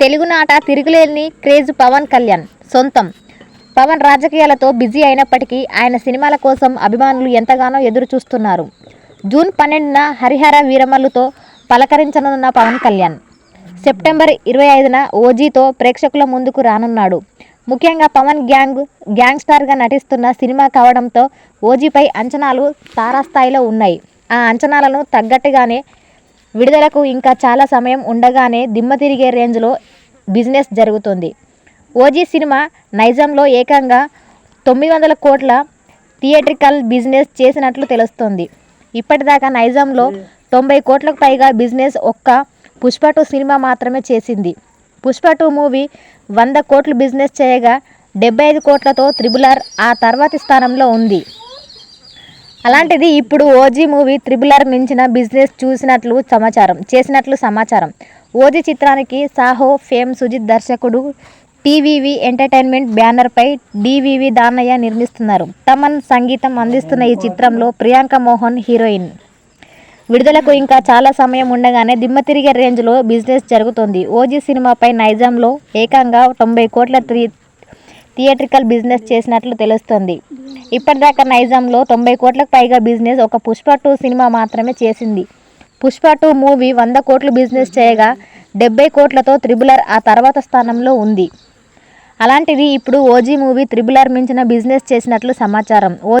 తెలుగునాట తిరుగులేని క్రేజ్ పవన్ కళ్యాణ్ సొంతం. పవన్ రాజకీయాలతో బిజీ అయినప్పటికీ ఆయన సినిమాల కోసం అభిమానులు ఎంతగానో ఎదురు చూస్తున్నారు జూన్ పన్నెండున హరిహర వీరమల్లుతో పలకరించనున్న పవన్ కళ్యాణ్. సెప్టెంబర్ ఇరవై ఐదున ఓజీతో ప్రేక్షకుల ముందుకు రానున్నాడు. ముఖ్యంగా పవన్ గ్యాంగ్ గ్యాంగ్స్టార్గా నటిస్తున్న సినిమా కావడంతో ఓజీపై అంచనాలు తారాస్థాయిలో ఉన్నాయి. ఆ అంచనాలను తగ్గట్టుగానే విడుదలకు ఇంకా చాలా సమయం ఉండగానే దిమ్మ తిరిగే రేంజ్లో బిజినెస్ జరుగుతుంది. ఓజీ సినిమా నైజాంలో ఏకంగా తొమ్మిది వందల కోట్ల థియేట్రికల్ బిజినెస్ చేసినట్లు తెలుస్తోంది. ఇప్పటిదాకా నైజాంలో తొంభై కోట్లకు పైగా బిజినెస్ ఒక్క పుష్ప టూ సినిమా మాత్రమే చేసింది. పుష్ప టూ మూవీ వంద కోట్లు బిజినెస్ చేయగా డెబ్బై ఐదు కోట్లతో త్రిబులర్ ఆ తర్వాతి స్థానంలో ఉంది. అలాంటిది ఇప్పుడు ఓజీ మూవీ త్రిబులర్ మించిన బిజినెస్ చూసినట్లు సమాచారం చేసినట్లు సమాచారం. ఓజీ చిత్రానికి సాహో ఫేమ్ సుజిత్ దర్శకుడు టీవీవి ఎంటర్టైన్మెంట్ బ్యానర్పై డివివి దానయ్య నిర్మిస్తున్నారు. తమన్ సంగీతం అందిస్తున్న ఈ చిత్రంలో ప్రియాంక మోహన్ హీరోయిన్. విడుదలకు ఇంకా చాలా సమయం ఉండగానే దిమ్మ తిరిగే రేంజ్లో బిజినెస్ జరుగుతోంది. ఓజీ సినిమాపై నైజాంలో ఏకంగా తొంభై కోట్ల త్రీ థియేట్రికల్ బిజినెస్ చేసినట్లు తెలుస్తోంది. ఇప్పటిదాకా నైజాంలో తొంభై కోట్లకు పైగా బిజినెస్ ఒక పుష్ప టూ సినిమా మాత్రమే చేసింది. పుష్ప టూ మూవీ వంద కోట్లు బిజినెస్ చేయగా డెబ్బై కోట్లతో త్రిబులర్ ఆ తర్వాత స్థానంలో ఉంది. అలాంటిది ఇప్పుడు ఓజీ మూవీ త్రిబులర్ మించిన బిజినెస్ చేసినట్లు సమాచారం. ఓ